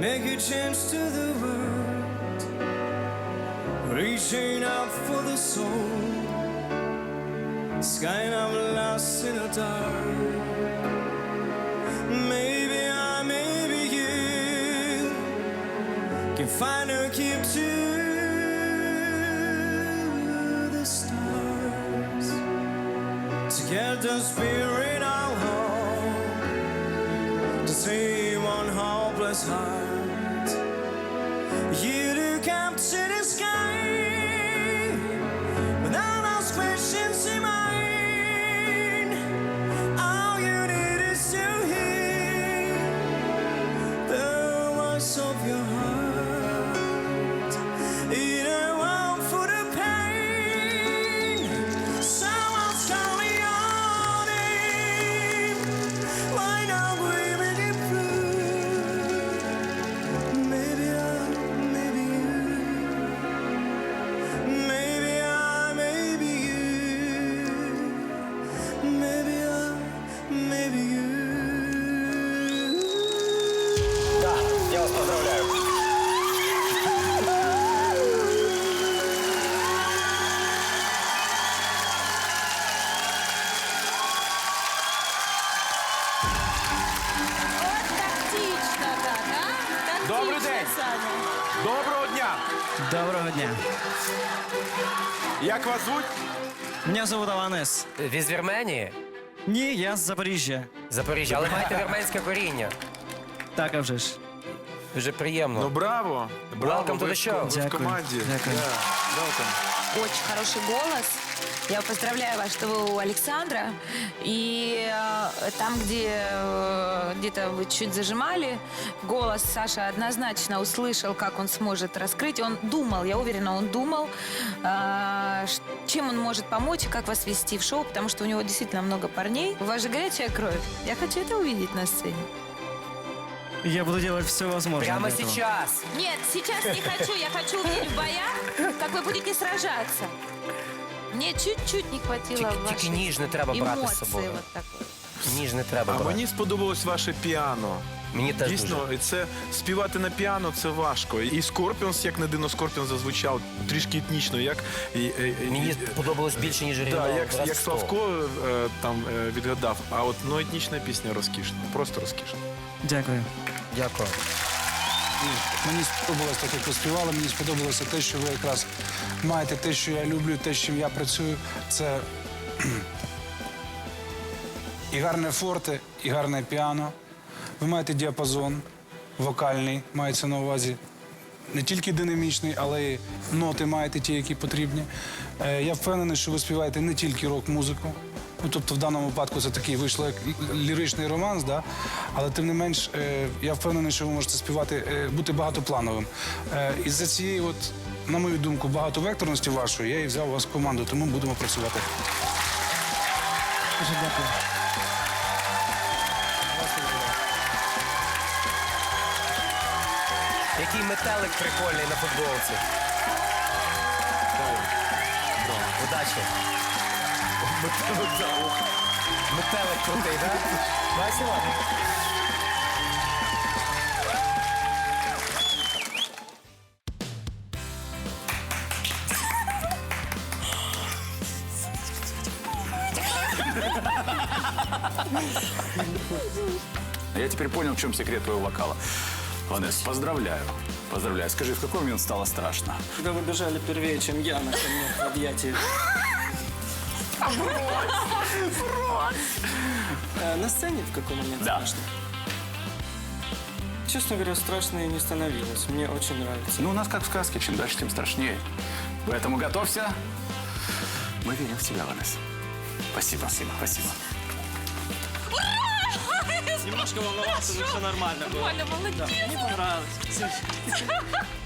make a change to the world. Reaching out for the soul, sky and I'm lost in the dark. Maybe I, maybe you can find a key to the stars. Together, spirit our home, the same one hopeless heart. You do come to the Да, я вас поздравляю. От тактично так, а? Добрий день. Саня. Доброго дня! Доброго дня. Як вас звуть? Мене зовут Аванес. Ви з Вірменії? Ні, я з Запоріжжя. Запоріжжя, але маєте вірменське коріння. Так, а вже ж. Дуже приємно. Ну браво! Браво! Welcome to ви, the show. в- ви в Дякую. команді. Дякую. Yeah, welcome. Очень хороший голос. Я поздравляю вас, что вы у Александра. И э, там, где э, где-то вы чуть зажимали, голос Саша однозначно услышал, как он сможет раскрыть. Он думал, я уверена, он думал, э, ш- чем он может помочь, как вас вести в шоу, потому что у него действительно много парней. У вас же горячая кровь. Я хочу это увидеть на сцене. Я буду делать все возможное. Прямо для этого. сейчас. Нет, сейчас не хочу. Я хочу увидеть в боях, как вы будете сражаться. Мне чуть-чуть не хватило Тільки- ваших тільки ніж не треба брати з емоцій собою. от такої. Ніж не треба А брати. мені сподобалось ваше піано. Мені теж Дійсно, дуже. і це співати на піано це важко. І Скорпіонс, як не дивно, Скорпіон зазвучав трішки етнічно, як і, і- Мені і- сподобалось більше, ніж Да, оригінал. як, як Славко е, там е, відгадав. А от ну, етнічна пісня розкішна, просто розкішна. Дякую. Дякую. Мені сподобалось так, як ви співали. Мені сподобалося те, що ви якраз маєте те, що я люблю, те, з чим я працюю. Це і гарне форте, і гарне піано. Ви маєте діапазон вокальний, мається на увазі. Не тільки динамічний, але й ноти маєте ті, які потрібні. Е, Я впевнений, що ви співаєте не тільки рок-музику. Ну, тобто, в даному випадку це такий вийшло як ліричний романс, да? але тим не менш, е, я впевнений, що ви можете співати, е, бути багатоплановим. Е, І за цієї, от, на мою думку, багатовекторності вашої, я і взяв вас команду, тому будемо працювати. Дуже дякую. Який метелик прикольний на футболці. Удачі. Метелик крутий, так? Весело? Я теперь понял, в чем секрет твоего вокала. Ванес, поздравляю. Поздравляю. Скажи, в какой момент стало страшно? Когда вы бежали первее, чем я на коне в объятии. Э, На сцене в какой момент Да. страшно? Честно говоря, страшно и не становилось. Мне очень нравится. Ну, у нас как в сказке, чем дальше, тем страшнее. Поэтому готовься. Мы верим в тебя, Ванес. Спасибо, спасибо, спасибо. Немножко волновался, но все нормально было. Нормально, молодец. Мне понравилось.